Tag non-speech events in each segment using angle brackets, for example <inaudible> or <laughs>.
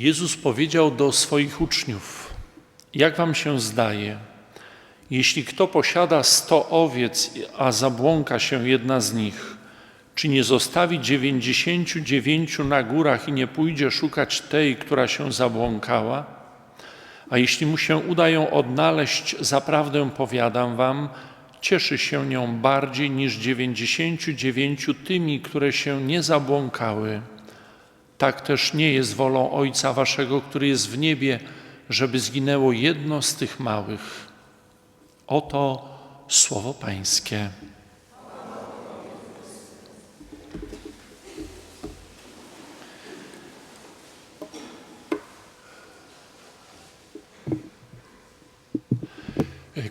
Jezus powiedział do swoich uczniów: Jak wam się zdaje, jeśli kto posiada sto owiec, a zabłąka się jedna z nich, czy nie zostawi dziewięćdziesięciu dziewięciu na górach i nie pójdzie szukać tej, która się zabłąkała? A jeśli mu się uda ją odnaleźć, zaprawdę powiadam wam, cieszy się nią bardziej niż dziewięćdziesięciu dziewięciu tymi, które się nie zabłąkały. Tak też nie jest wolą Ojca Waszego, który jest w niebie, żeby zginęło jedno z tych małych. Oto słowo Pańskie.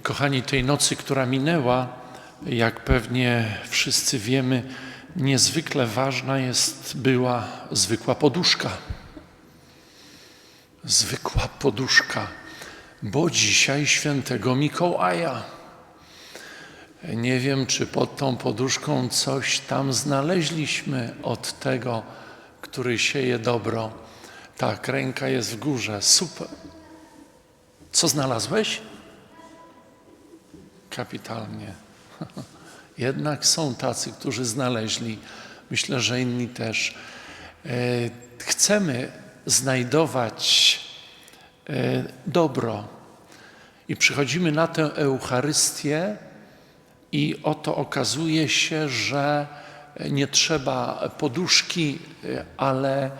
Kochani, tej nocy, która minęła, jak pewnie wszyscy wiemy, niezwykle ważna jest, była zwykła poduszka. Zwykła poduszka, bo dzisiaj świętego Mikołaja. Nie wiem, czy pod tą poduszką coś tam znaleźliśmy od tego, który sieje dobro. Tak, ręka jest w górze. Super. Co znalazłeś? Kapitalnie. <laughs> Jednak są tacy, którzy znaleźli. Myślę, że inni też. E, chcemy znajdować e, dobro i przychodzimy na tę Eucharystię i oto okazuje się, że nie trzeba poduszki, e, ale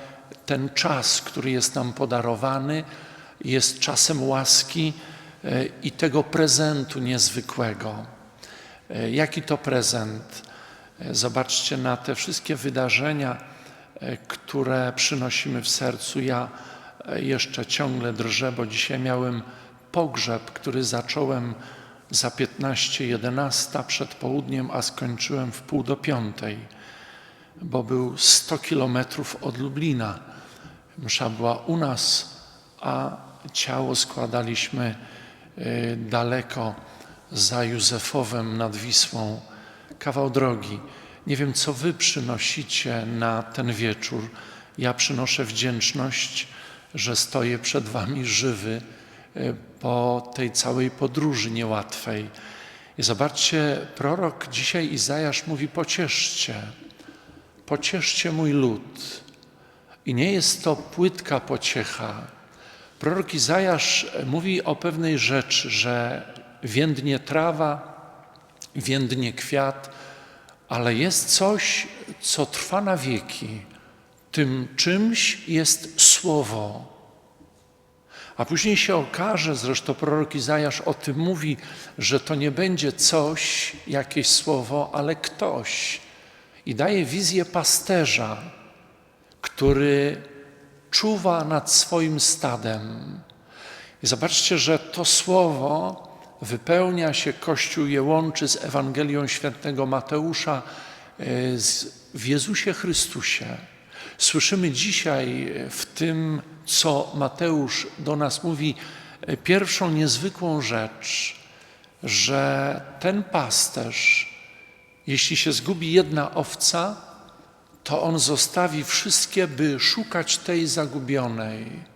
ten czas, który jest nam podarowany, jest czasem łaski i tego prezentu niezwykłego. E, jaki to prezent? E, zobaczcie na te wszystkie wydarzenia, e, które przynosimy w sercu. Ja jeszcze ciągle drżę, bo dzisiaj miałem pogrzeb, który zacząłem za 15-11 przed południem, a skończyłem w pół do piątej, bo był 100 kilometrów od Lublina. Msza była u nas, a ciało składaliśmy daleko za Józefowem nad Wisłą, kawał drogi. Nie wiem, co wy przynosicie na ten wieczór. Ja przynoszę wdzięczność, że stoję przed wami żywy e, po tej całej podróży niełatwej. I zobaczcie, prorok dzisiaj Izajasz mówi: pocieszcie, pocieszcie mój lud. I nie jest to płytka pociecha. Prorok Izajasz mówi o pewnej rzeczy, że więdnie trawa, więdnie kwiat, ale jest coś, co trwa na wieki. Tym czymś jest słowo. A później się okaże, zresztą prorok Izajasz o tym mówi, że to nie będzie coś, jakieś słowo, ale ktoś. I daje wizję pasterza, który czuwa nad swoim stadem. I zobaczcie, że to słowo wypełnia się, Kościół je łączy z Ewangelią świętego Mateusza e, w Jezusie Chrystusie. Słyszymy dzisiaj w tym, co Mateusz do nas mówi, e, pierwszą niezwykłą rzecz, że ten pasterz, jeśli się zgubi jedna owca, to on zostawi wszystkie, by szukać tej zagubionej.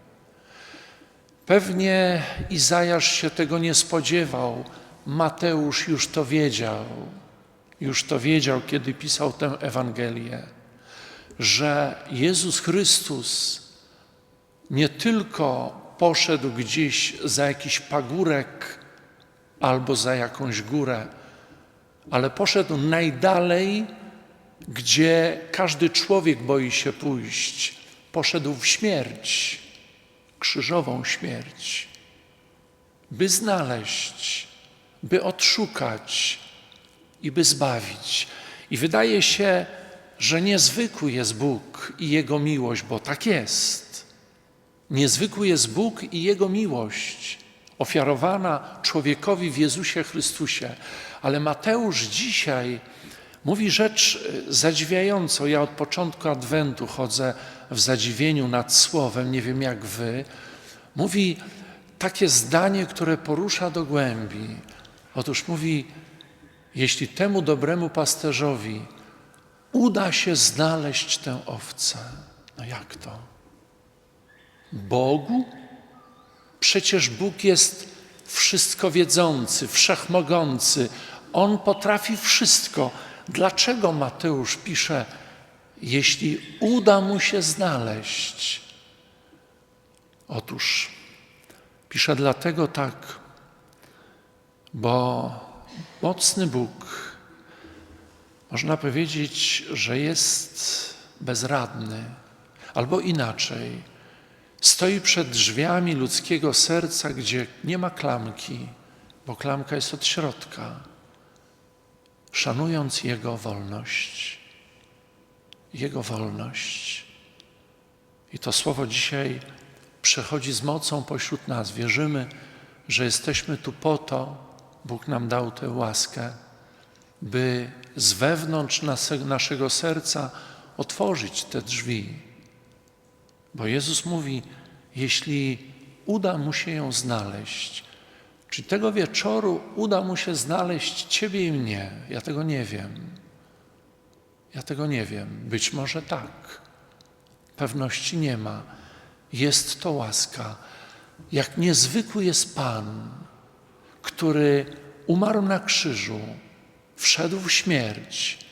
Pewnie Izajasz się tego nie spodziewał, Mateusz już to wiedział, już to wiedział, kiedy pisał tę Ewangelię, że Jezus Chrystus nie tylko poszedł gdzieś za jakiś pagórek albo za jakąś górę, ale poszedł najdalej, gdzie każdy człowiek boi się pójść. Poszedł w śmierć krzyżową śmierć, by znaleźć, by odszukać i by zbawić. I wydaje się, że niezwykły jest Bóg i Jego miłość, bo tak jest. Niezwykły jest Bóg i Jego miłość, ofiarowana człowiekowi w Jezusie Chrystusie. Ale Mateusz dzisiaj mówi rzecz e, zadziwiającą. Ja od początku Adwentu chodzę w zadziwieniu nad Słowem, nie wiem jak wy. Mówi takie zdanie, które porusza do głębi. Otóż mówi, jeśli temu dobremu pasterzowi uda się znaleźć tę owcę, no jak to? Bogu? Przecież Bóg jest wszystko wiedzący, wszechmogący. On potrafi wszystko. Dlaczego Mateusz pisze, jeśli uda mu się znaleźć? Otóż pisze dlatego tak, bo mocny Bóg, można powiedzieć, że jest bezradny, albo inaczej, stoi przed drzwiami ludzkiego serca, gdzie nie ma klamki, bo klamka jest od środka, szanując Jego wolność. Jego wolność. I to słowo dzisiaj przechodzi z mocą pośród nas. Wierzymy, że jesteśmy tu po to, Bóg nam dał tę łaskę, by z wewnątrz naszego serca otworzyć te drzwi. Bo Jezus mówi, jeśli uda mu się ją znaleźć, czy tego wieczoru uda mu się znaleźć Ciebie i mnie, ja tego nie wiem. Ja tego nie wiem. Być może tak. Pewności nie ma. Jest to łaska. Jak niezwykły jest Pan, który umarł na krzyżu, wszedł w śmierć,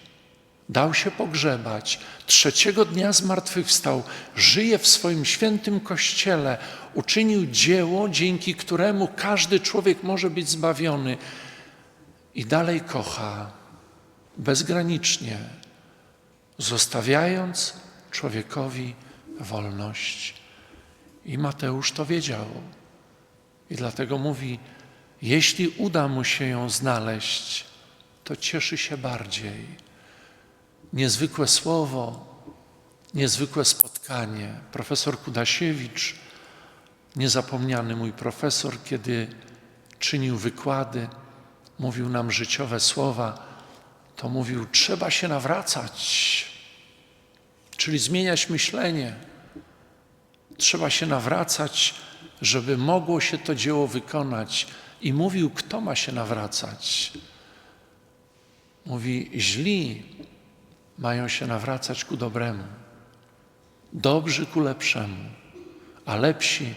dał się pogrzebać, trzeciego dnia zmartwychwstał, żyje w swoim świętym kościele, uczynił dzieło, dzięki któremu każdy człowiek może być zbawiony i dalej kocha bezgranicznie, zostawiając człowiekowi wolność. I Mateusz to wiedział. I dlatego mówi: Jeśli uda mu się ją znaleźć, to cieszy się bardziej. Niezwykłe słowo, niezwykłe spotkanie. Profesor Kudasiewicz, niezapomniany mój profesor, kiedy czynił wykłady, mówił nam życiowe słowa, to mówił: Trzeba się nawracać, czyli zmieniać myślenie. Trzeba się nawracać, żeby mogło się to dzieło wykonać. I mówił, kto ma się nawracać. Mówi, źli mają się nawracać ku dobremu, dobrzy ku lepszemu, a lepsi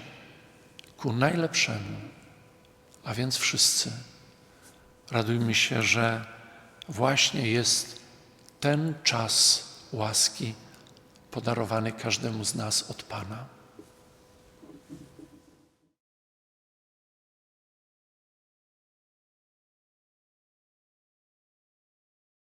ku najlepszemu. A więc wszyscy radujmy się, że właśnie jest ten czas łaski podarowany każdemu z nas od Pana.